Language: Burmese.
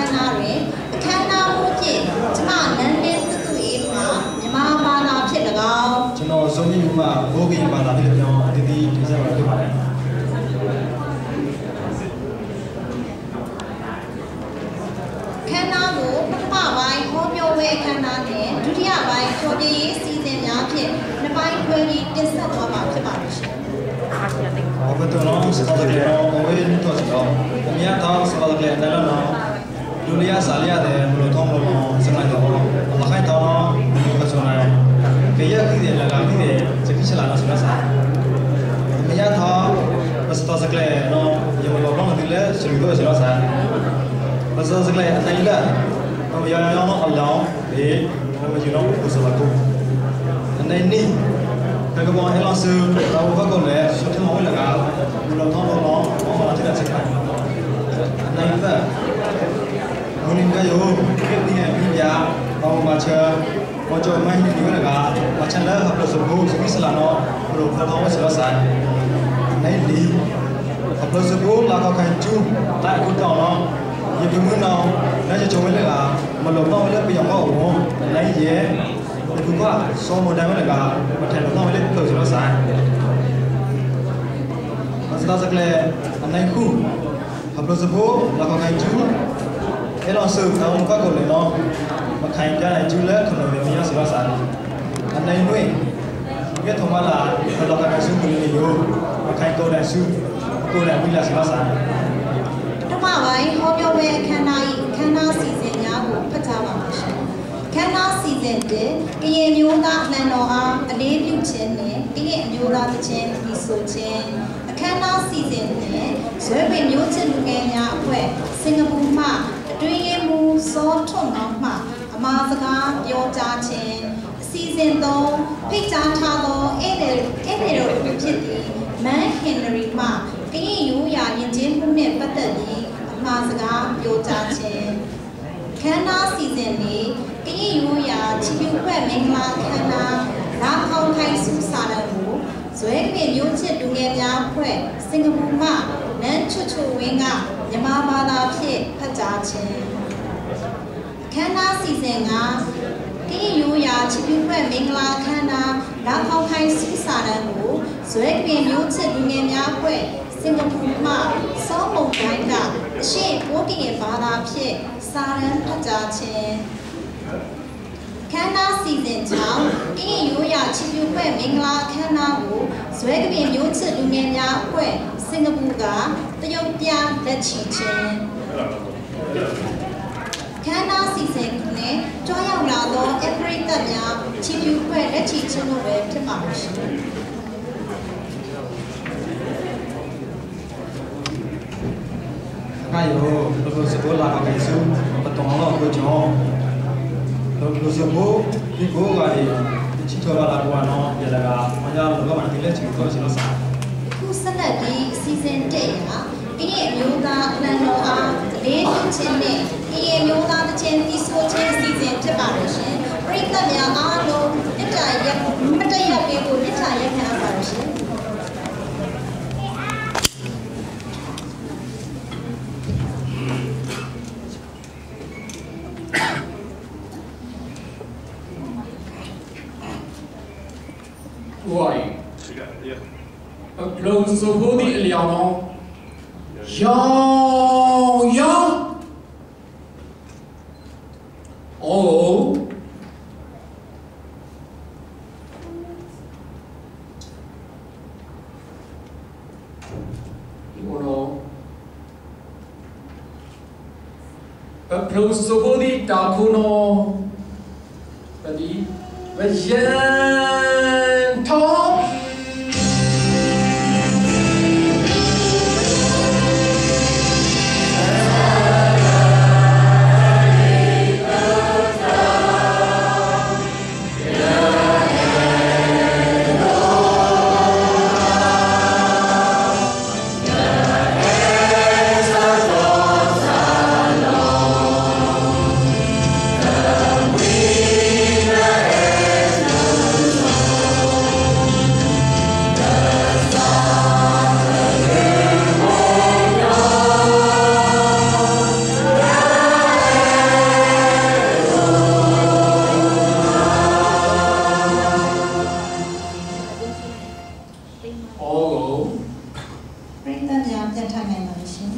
မ်းအနားတွင်အခမ်းအနားမှုဖြင့်ကျမနန်းလင်းသူသူအေးမှမြမဘာသာဖြစ်၎င်းကျွန်တော်ဇုံကြီးမှာဘိုးကင်ဘာသာဖြစ်ကြောင်းအတည်တည်တင်ဆက်ပါဖြစ်ပါတယ်ခမ်းနားကိုပထမပိုင်းဟောပြောပွဲခမ်းနားနဲ့ဒုတိယပိုင်းဖြောပြရေးစီစဉ်များဖြင့်နှစ်ပိုင်းခွဲပြီးတင်ဆက်သွားမှာဖြစ်ပါတယ်ရှင်ဟောဘတ်တော်စတော်တယ်တော့ဘဝင်းတော့စတော့အမြတ်တော့စတော်တယ်တယ်တော့ လူလျာစားရတဲ့ဘလို့တော့မလို့စမိုင်းတော့အမခိုင်တော့ဘယ်လိုဆိုနိုင်ကြရပြီးတယ်လာပြီးတယ်စကိချလာတော့ဆိုတာစားအမြတ်တော့စတော်စကလေတော့ရမလို့တော့ဒီလေစရီတော့ဆိုတာစားမစောစကလေးအတိုင်းလာမရရအောင်အလောင်းဒီမမကျတော့ဘုစလာကိုအနေနီကကဘောအလောဆူတော့ဘကောလေဆွတ်ထမောလကဘလောထောင်းလောဘောမလာတဲ့စကားအနေ ko jo mai ni na ga ma chan la hab lo so bu so ki sala no ro kha tho sala sa nai li hab lo so bu la ka kan chu ta ku ta no ye bu mu no na je jo mai la ga ma lo pa le pi ya ko wo nai ye ni ku ka so mo dai ma la ga ma thai lo no le ko sala sa ma sa sa kle nai ku hab để so bu la ka kan chu အဲ့တော့ဆိုတော့ဘာကိုလဲနော် မခိုင်ပြတဲ့ဂျူလက်ခနော်ရဲ့မြေဆွာစာအနိုင်ဝင်ပြတ်ထမလာဘလော့ကနာစုကိုလေးရိုးမခိုင်တော့တဲ့စုကိုလည်းဝိလာဆွာစာပထမပိုင်းဟောပြောပွဲအခမ်းအနားဤအခမ်းအနားစီစဉ်များကိုဖတ်ကြားပါမယ်ရှင်ခမ်းနားစီစဉ်တဲ့ကရင်မျိုးသားအလံတော်အားအလေးပြုခြင်းနဲ့ကရင်အမျိုးသားချင်းပြီးဆိုခြင်းအခမ်းနားစီစဉ်နဲ့ဇွဲပင်မျိုးချစ်လူငယ်များအဖွဲ့စင်ကာပူမှအတွင်းရေးမှူးစောထွန်းက င်မှအမှားစကားပြောကြားခြင်းအစီအစဉ်သုံးဖိတ်ကြားထားသောဧည့်သည်ဧည့်သည်တော်ဖြစ်သည့်မန်ဟင်နရီမှကရင်ရိုးရာယဉ်ကျေးမှုနှင့်ပတ်သက်ပြီးအမှားစကားပြောကြားခြင်းခန္ဓာစီစဉ်လေးကရင်ရိုးရာချီးမြှောက်ဖွဲ့မင်္ဂလာခန္ဓာလာခေါင်ခိုင်စုစာတံကိုဇွဲပင်မျိုးချစ်လူငယ်များဖွဲ့စင်ကာပူမှနန်းချွတ်ချွတ်ဝင်းကမြန်မာဘာသာဖြင့်ဖတ်ကြားခြင်း ခန္ဓာစီစဉ်ကကင်းရိုးရာချစ်ပြုဖွဲ့မင်္ဂလာခန္ဓာလာခေါခိုင်းစီစာရန်ကိုဇွဲပင်မျိုးချစ်လူငယ်များဖွဲ့စင်ကာပူမှစောမုံတိုင်းကအရှိပိုးကင်ဘာသာဖြင့်စာရန်ဖတ်ကြားခြင်းခန္ဓာစီစဉ်ကြောင့်ကင်းရိုးရာချစ်ပြုဖွဲ့မင်္ဂလာခန္ဓာကိုဇွဲကပင်မျိုးချစ်လူငယ်များဖွဲ့စင်ကာပူကတရုတ်ပြလက်ချီခြင်း ခန္ဓာစီစဉ်နဲ့ကြွားရောက်လာသောအပရိသတ်များချီးကျူးဖွဲ့လက်ချီခြင်းတို့ပဲဖြစ်ပါလိမ့်ရှင် kayo lo se ko la ka su pa tong lo ko jo lo lo se bo di bo ga de chi cho la la ko no ya la ga ma ya lo ga ma ti le chi ko si lo sa ခုဆက်လက်ပြီးအစီအစဉ်တက်ရာကရင်အမျိုးသားအလံတော်အားလေးပြုခြင်းနဲ့ကရင် အမျိုးသားတစ်ချင်းတီးဆိုခြင်းအစီအစဉ်ဖြစ်ပါလိမ့်ရှင်ပရိသတ်များအားလုံးမြတ်တာရက်မတရက်ပေးဖို့မြတ်တာရက်ခံပါလိမ့်ရှင်ဝိုင်းအကလုံးစဖို့ဒီအလျောင်းတော့ယောင်ယောင်အိုး ဒီကတော့အကလုံးစ ကိုပြိတ္တများပြန်ထိုင်နိုင်ပါလို့ရှင်